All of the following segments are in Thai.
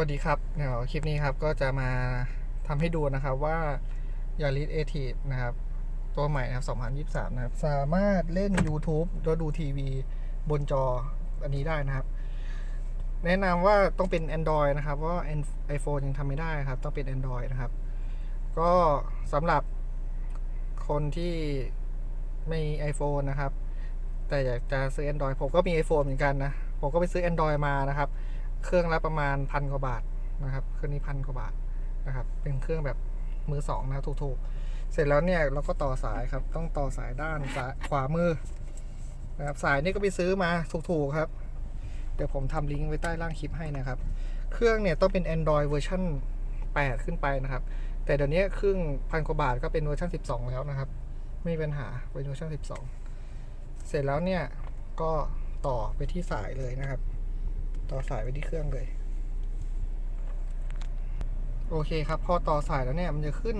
วัสดีครับเดี๋ยวคลิปนี้ครับก็จะมาทำให้ดูนะครับว่ายาริสเอทีนะครับ ตัวใหม่นะครับ 2023 นะครับ สามารถเล่น YouTube แล้วดูทีวีบนจออันนี้ได้นะครับ แนะนำว่าต้องเป็น Android นะครับ เพราะว่า iPhone ยังทำไม่ได้ครับ ต้องเป็น Android นะครับ ก็สำหรับคนที่ไม่ iPhone นะครับ แต่อยากจะซื้อ Android ผมก็มี iPhone เหมือนกันนะ ผมก็ไปซื้อ Android มานะครับ เครื่องละประมาณพันกว่าบาทนะครับเครื่องนี้พันกว่าบาทนะครับ เป็นเครื่องแบบมือสองนะถูกๆ เสร็จแล้วเนี่ยเราก็ต่อสายครับ ต้องต่อสายด้านซ้ายขวามือนะครับสายนี่ก็ไปซื้อมาถูกๆครับ เดี๋ยวผมทำลิงก์ไว้ใต้ล่างคลิปให้นะครับ เครื่องเนี่ยต้องเป็น Android เวอร์ชัน8 ขึ้นไปนะครับ แต่เดี๋ยวนี้เครื่องพันกว่าบาทก็เป็นเวอร์ชัน12 แล้วนะครับ ไม่มีปัญหาเป็นเวอร์ชัน12 เสร็จแล้วเนี่ยก็ต่อไปที่สายเลยนะครับ ต่อสายไปที่เครื่องเลย โอเคครับ พอต่อสายแล้วเนี่ย มันจะขึ้น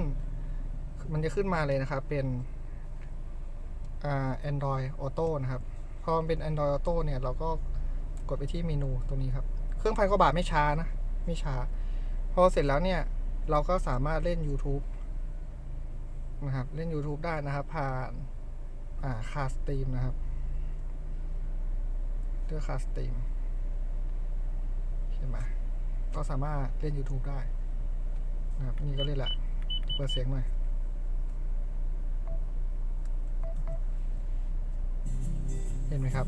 มันจะขึ้นมาเลยนะครับ เป็นอ่า Android Auto นะครับ พอมันเป็น Android Auto เนี่ย เราก็กดไปที่เมนูตรงนี้ครับ เครื่องพันกว่าบาทไม่ช้านะ ไม่ช้า พอเสร็จแล้วเนี่ย เราก็สามารถเล่น YouTube นะครับ เล่น YouTube ได้นะครับ ผ่าน อ่าคาสตรีมนะครับเลือกคาสตรีม ใช่ไหมก็สามารถเล่น YouTube ได้นะครับนี่ก็เล่นละเปิดเสียงหน่อยเห็นไหมครับ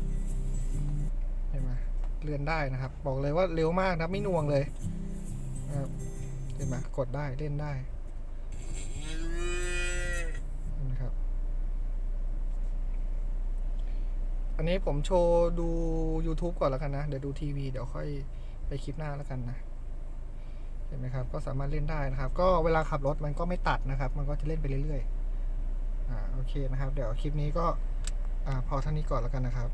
เห็นไหมเลื่อนได้นะครับ บอกเลยว่าเร็วมากนะไม่น่วงเลยนะครับเห็นไหมกดได้เล่นได้นไหมครับ อันนี้ผมโชว์ดู YouTube ก่อนแล้วกันนะ เดี๋ยวดูทีวี เดี๋ยวค่อย ไปคลิปหน้าแล้วกันนะเห็นไหมครับ ก็สามารถเล่นได้นะครับ ก็เวลาขับรถมันก็ไม่ตัดนะครับ มันก็จะเล่นไปเรื่อยๆอ่าโอเคนะครับ เดี๋ยวคลิปนี้ก็อ่าพอเท่านี้ก่อนแล้วกันนะครับ